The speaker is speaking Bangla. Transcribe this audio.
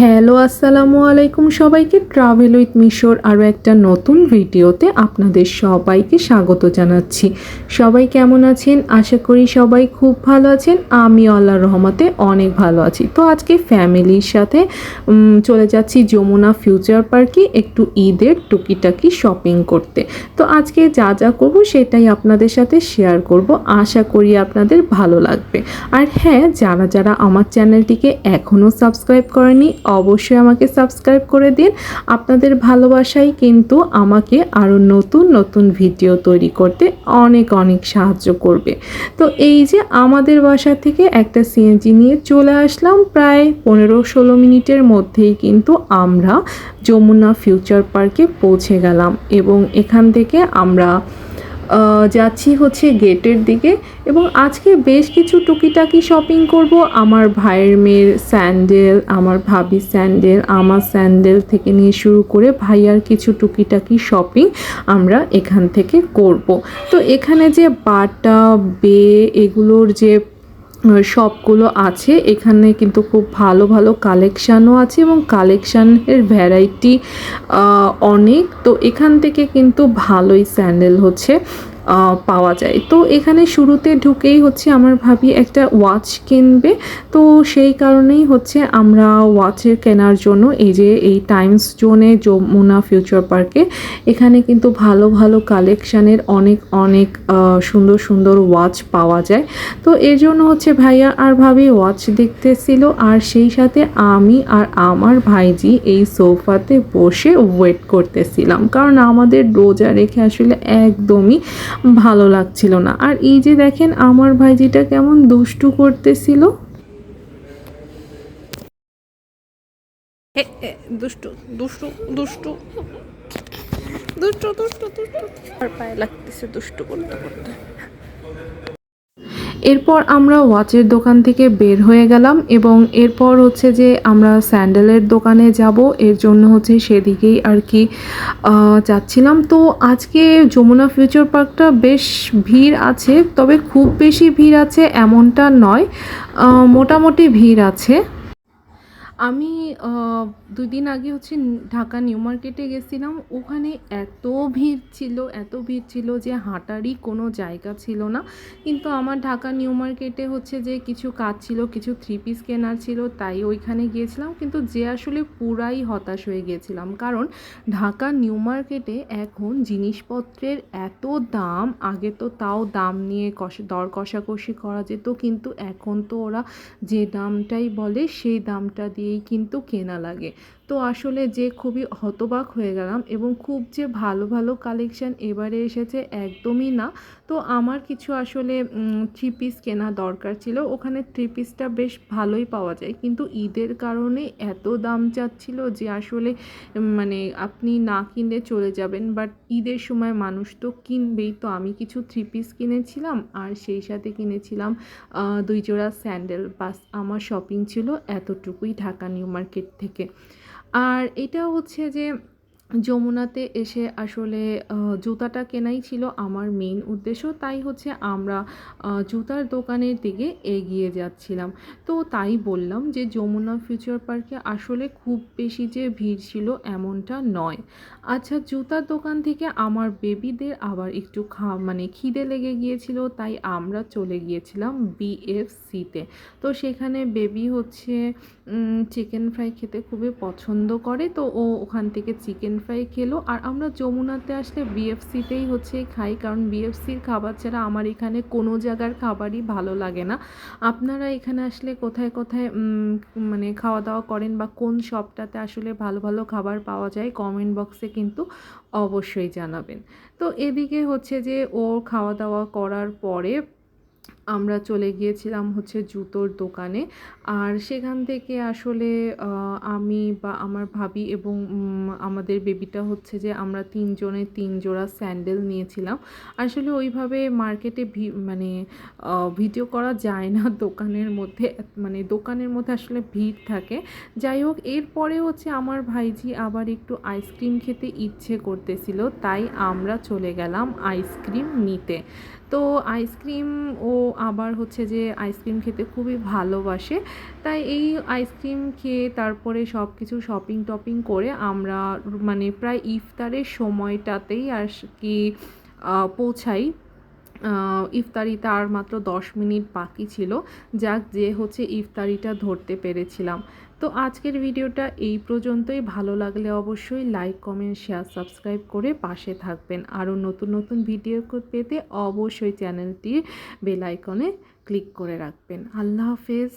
হ্যালো, আসসালামু আলাইকুম সবাইকে। ট্রাভেল উইথ মিশোর আরও একটা নতুন ভিডিওতে আপনাদের সবাইকে স্বাগত জানাচ্ছি। সবাই কেমন আছেন? আশা করি সবাই খুব ভালো আছেন। আমি আল্লাহর রহমতে অনেক ভালো আছি। তো আজকে ফ্যামিলির সাথে চলে যাচ্ছি যমুনা ফিউচার পার্কে একটু ঈদের টুকিটাকি শপিং করতে। তো আজকে যা যা করব সেটাই আপনাদের সাথে শেয়ার করব। আশা করি আপনাদের ভালো লাগবে। আর হ্যাঁ যারা যারা আমার চ্যানেলটিকে এখনও সাবস্ক্রাইব করেনি অবশ্যই আমাকে সাবস্ক্রাইব করে দিন। আপনাদের ভালোবাসাই কিন্তু আমাকে আরও নতুন নতুন ভিডিও তৈরি করতে অনেক অনেক সাহায্য করবে। তো এই যে আমাদের বাসা থেকে একটা সিএনজি নিয়ে চলে আসলাম প্রায় পনেরো, ষোলো মিনিটের মধ্যেই কিন্তু আমরা যমুনা ফিউচার পার্কে পৌঁছে গেলাম এবং এখান থেকে আমরা যাচ্ছি হচ্ছে গেটের দিকে এবং আজকে বেশ কিছু টুকিটাকি শপিং করব। আমার ভাইয়ের মেয়ের স্যান্ডেল আমার ভাবি স্যান্ডেল আমার স্যান্ডেল থেকে নিয়ে শুরু করে ভাইয়ার কিছু টুকিটাকি শপিং আমরা এখান থেকে করব। তো এখানে যে বাটা, বে, এগুলোর যে শপগুলো আছে। এখানে কিন্তু খুব ভালো ভালো কালেকশানও আছে এবং কালেকশানের ভ্যারাইটি অনেক। তো এখান থেকে কিন্তু ভালোই স্যান্ডেল হচ্ছে। পাওয়া যায়। তো এখানে শুরুতে ঢুকেই হচ্ছে আমার ভাবি একটা ওয়াচ কিনবে। তো সেই কারণেই হচ্ছে আমরা ওয়াচের কেনার জন্য এই যে এই টাইমস জোনে যমুনা ফিউচার পার্কে এখানে কিন্তু ভালো ভালো কালেকশানের অনেক অনেক সুন্দর সুন্দর ওয়াচ পাওয়া যায়। তো এর জন্য হচ্ছে ভাইয়া আর ভাবি ওয়াচ দেখতেছিল আর সেই সাথে আমি আর আমার ভাইজি এই সোফাতে বসে ওয়েট করতেছিলাম। কারণ আমাদের রোজা রেখে আসলে একদমই ভালো লাগছিল না। আর এই যে দেখেন আমার ভাইজিটা কেমন দুষ্টু করতেছিল। দুষ্টু দুষ্টু দুষ্টু। দুষ্টু দুষ্টু দুষ্টু। আর পায়ে লাগতেছে দুষ্টু করতে করতে এরপর আমরা ওয়াচের দোকান থেকে বের হয়ে গেলাম এবং এরপর হচ্ছে যে আমরা স্যান্ডেলের দোকানে যাব। এর জন্য হচ্ছে সেদিকেই আর কি যাচ্ছিলাম। তো আজকে যমুনা ফিউচার পার্কটা বেশ ভিড় আছে, তবে খুব বেশি ভিড় আছে এমনটা নয়। মোটামুটি ভিড় আছে। আমি দুই দিন আগে হচ্ছে ঢাকা নিউ মার্কেটে গেছিলাম। ওখানে এত ভিড় ছিল, এত ভিড় ছিল যে হাঁটারই কোনো জায়গা ছিল না। কিন্তু আমার ঢাকা নিউ মার্কেটে হচ্ছে যে কিছু কাজ ছিল, কিছু থ্রি পিস কেনার ছিল, তাই ওইখানে গিয়েছিলাম। কিন্তু যে আসলে পুরাই হতাশ হয়ে গিয়েছিলাম। কারণ ঢাকা নিউ মার্কেটে এখন জিনিসপত্রের এত দাম, আগে তো তাও দাম নিয়ে কষা, দর কষাকষি করা যেত। কিন্তু এখন তো ওরা যে দামটাই বলে, সেই দামটা দিয়েই কিন্তু কেনা লাগে। তো আসলে যে খুবই হতবাক হয়ে গেলাম এবং খুব যে ভালো ভালো কালেকশান এবারে এসেছে একদমই না। তো আমার কিছু আসলে থ্রি পিস কেনা দরকার ছিল। ওখানে থ্রি পিসটা বেশ ভালোই পাওয়া যায়। কিন্তু ঈদের কারণে এত দাম চাচ্ছিল যে আসলে মানে আপনি না কিনলে চলে যাবেন। বাট ঈদের সময় মানুষ তো কিনবেই। তো আমি কিছু থ্রি পিস কিনেছিলাম আর সেই সাথে কিনেছিলাম দুই জোড়া স্যান্ডেল বাস আমার শপিং ছিল এতটুকুই ঢাকা নিউ মার্কেট থেকে। আর এটা হচ্ছে যে যমুনাতে এসে আসলে জুতাটা কেনাই ছিল আমার মেইন উদ্দেশ্য। তাই হচ্ছে আমরা জুতার দোকানের দিকে এগিয়ে যাচ্ছিলাম। তো তাই বললাম যে যমুনা ফিউচার পার্কে আসলে খুব বেশি যে ভিড় ছিল এমনটা নয়। আচ্ছা জুতার দোকান থেকে আমার বেবিদের আবার একটু খা মানে খিদে লেগে গিয়েছিল, তাই আমরা চলে গিয়েছিলাম বিএফসিতে তো সেখানে বেবি হচ্ছে চিকেন ফ্রাই খেতে খুবই পছন্দ করে। তো ও ওখান থেকে চিকেন ফ্রাই খেলো। আর আমরা যমুনাতে আসলে বিএফসিতেই হচ্ছে খাই, কারণ বিএফসির খাবার ছাড়া আমার এখানে কোনো জায়গার খাবারই ভালো লাগে না। আপনারা এখানে আসলে কোথায় কোথায় মানে খাওয়া দাওয়া করেন বা কোন শপটাতে আসলে ভালো ভালো খাবার পাওয়া যায় কমেন্ট বক্সে কিন্তু অবশ্যই জানাবেন। তো এদিকে হচ্ছে যে ও খাওয়া দাওয়া করার পরে আমরা চলে গিয়েছিলাম হচ্ছে জুতোর দোকানে। আর সেখান থেকে আসলে আমি বা আমার ভাবি এবং আমাদের বেবিটা হচ্ছে যে আমরা তিনজনে তিন জোড়া স্যান্ডেল নিয়েছিলাম। আসলে ওইভাবে মার্কেটে ভি- মানে ভিডিও করা যায় না দোকানের মধ্যে মানে দোকানের মধ্যে আসলে ভিড় থাকে। যাই হোক, এরপরে হচ্ছে আমার ভাইজি আবার একটু আইসক্রিম খেতে ইচ্ছে করতেছিল, তাই আমরা চলে গেলাম আইসক্রিম নিতে। তো আইসক্রিম ও আবার হচ্ছে যে আইসক্রিম খেতে খুবই ভালোবাসে। তাই এই আইসক্রিম খেয়ে তারপরে সব কিছু শপিং টপিং করে আমরা মানে প্রায় ইফতারের সময়টাতেই আর কি পৌঁছাই। আহ, ইফতারিতে আর মাত্র দশ মিনিট বাকি ছিল। যাক যে হচ্ছে ইফতারিটা ধরতে পেরেছিলাম। তো আজকের ভিডিওটা এই পর্যন্তই। ভালো লাগলে অবশ্যই লাইক কমেন্ট শেয়ার সাবস্ক্রাইব করে পাশে থাকবেন। আরও নতুন নতুন ভিডিও পেতে অবশ্যই চ্যানেলটি বেলাইকনে ক্লিক করে রাখবেন। আল্লাহ হাফেজ।